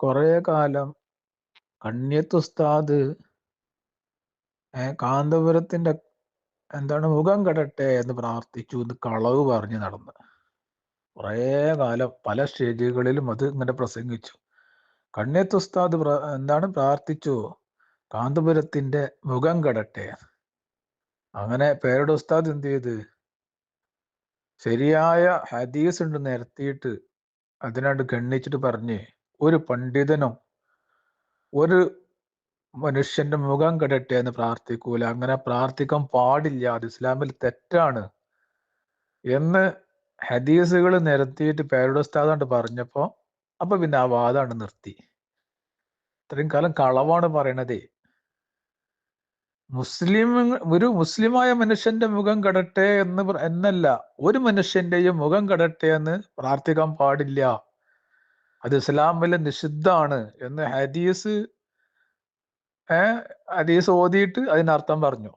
കുറെ കാലം കണ്യത്തുസ്താദ് കാന്തപുരത്തിന്റെ എന്താണ് മുഖം കെടട്ടെ എന്ന് പ്രാർത്ഥിച്ചു എന്ന് കളവ് പറഞ്ഞ് നടന്ന്. കുറേ കാലം പല സ്റ്റേജുകളിലും അത് ഇങ്ങനെ പ്രസംഗിച്ചു. കണ്യത്തുസ്താദ് എന്താണ് പ്രാർത്ഥിച്ചു? കാന്തപുരത്തിന്റെ മുഖം കെടട്ടെ. അങ്ങനെ പേരുടെ ഉസ്താദ് എന്ത് ചെയ്ത്? ശരിയായ ഹദീസ് ഉണ്ട് നിരത്തിയിട്ട് അതിനോട് ഗണ്ണിച്ചിട്ട് പറഞ്ഞ് ഒരു പണ്ഡിതനും ഒരു മനുഷ്യന്റെ മുഖം കെടട്ടെ എന്ന് പ്രാർത്ഥിക്കൂല. അങ്ങനെ പ്രാർത്ഥിക്കാൻ പാടില്ല. അത് ഇസ്ലാമിൽ തെറ്റാണ്. എന്ന് ഹദീസുകൾ നിരത്തിയിട്ട് പേരുടെ ഉസ്താദാണ്ട് പറഞ്ഞപ്പോ അപ്പൊ പിന്നെ ആ വാദമാണ് നിർത്തി. ഇത്രയും കാലം കളവാണ് പറയണതേ. മുസ്ലിം ഒരു മുസ്ലിമായ മനുഷ്യന്റെ മുഖം കടട്ടെ എന്ന് എന്നല്ല. ഒരു മനുഷ്യന്റെയും മുഖം കടട്ടെ എന്ന് പ്രാർത്ഥിക്കാൻ പാടില്ല. അത് ഇസ്ലാമിൽ നിഷിദ്ധാണ് എന്ന് ഹദീസ് ഹദീസ് ഓതിയിട്ട് അതിനർത്ഥം പറഞ്ഞു.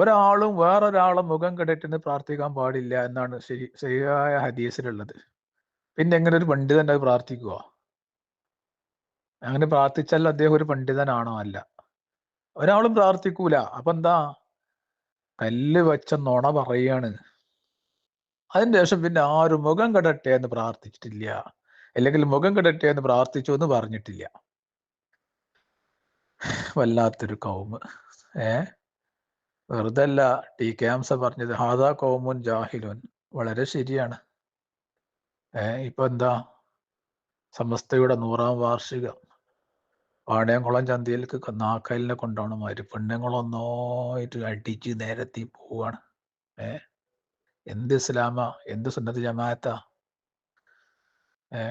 ഒരാളും വേറൊരാളും മുഖം കെടട്ടെന്ന് പ്രാർത്ഥിക്കാൻ പാടില്ല എന്നാണ് ശരി ശരിയായ ഹദീസിലുള്ളത്. പിന്നെ എങ്ങനെ ഒരു പണ്ഡിതൻ അത് പ്രാർത്ഥിക്കുക അങ്ങനെ പ്രാർത്ഥിച്ചാൽ അദ്ദേഹം ഒരു പണ്ഡിതനാണോ അല്ല. ഒരാളും പ്രാർത്ഥിക്കൂല. അപ്പൊ എന്താ? കല്ല് വെച്ച നുണ പറയാണ്. അതിന് ശേഷം പിന്നെ ആരും മുഖം കടട്ടെ എന്ന് പ്രാർത്ഥിച്ചിട്ടില്ല. അല്ലെങ്കിൽ മുഖം കടട്ടെ എന്ന് പ്രാർത്ഥിച്ചു എന്ന് പറഞ്ഞിട്ടില്ല. വല്ലാത്തൊരു കൗമ്. ഏ? വെറുതെ അല്ല ടി കെ ഹംസ പറഞ്ഞത് ഹാദാ കൗമുൻ ജാഹിലുൻ. വളരെ ശരിയാണ്. ഏ ഇപ്പൊ എന്താ? സമസ്തയുടെ നൂറാം വാർഷികം. പാടയംകുളം ചന്തയിലേക്ക് നാക്കലിനെ കൊണ്ടാണ് മാതിരി പെണ്ണുങ്ങളൊന്നായിട്ട് അടിച്ച് നേരത്തി പോവാണ്. ഏ? എന്ത് ഇസ്ലാമ? എന്ത് സുന്നത്ത് ജമാഅത്താ? ഏ?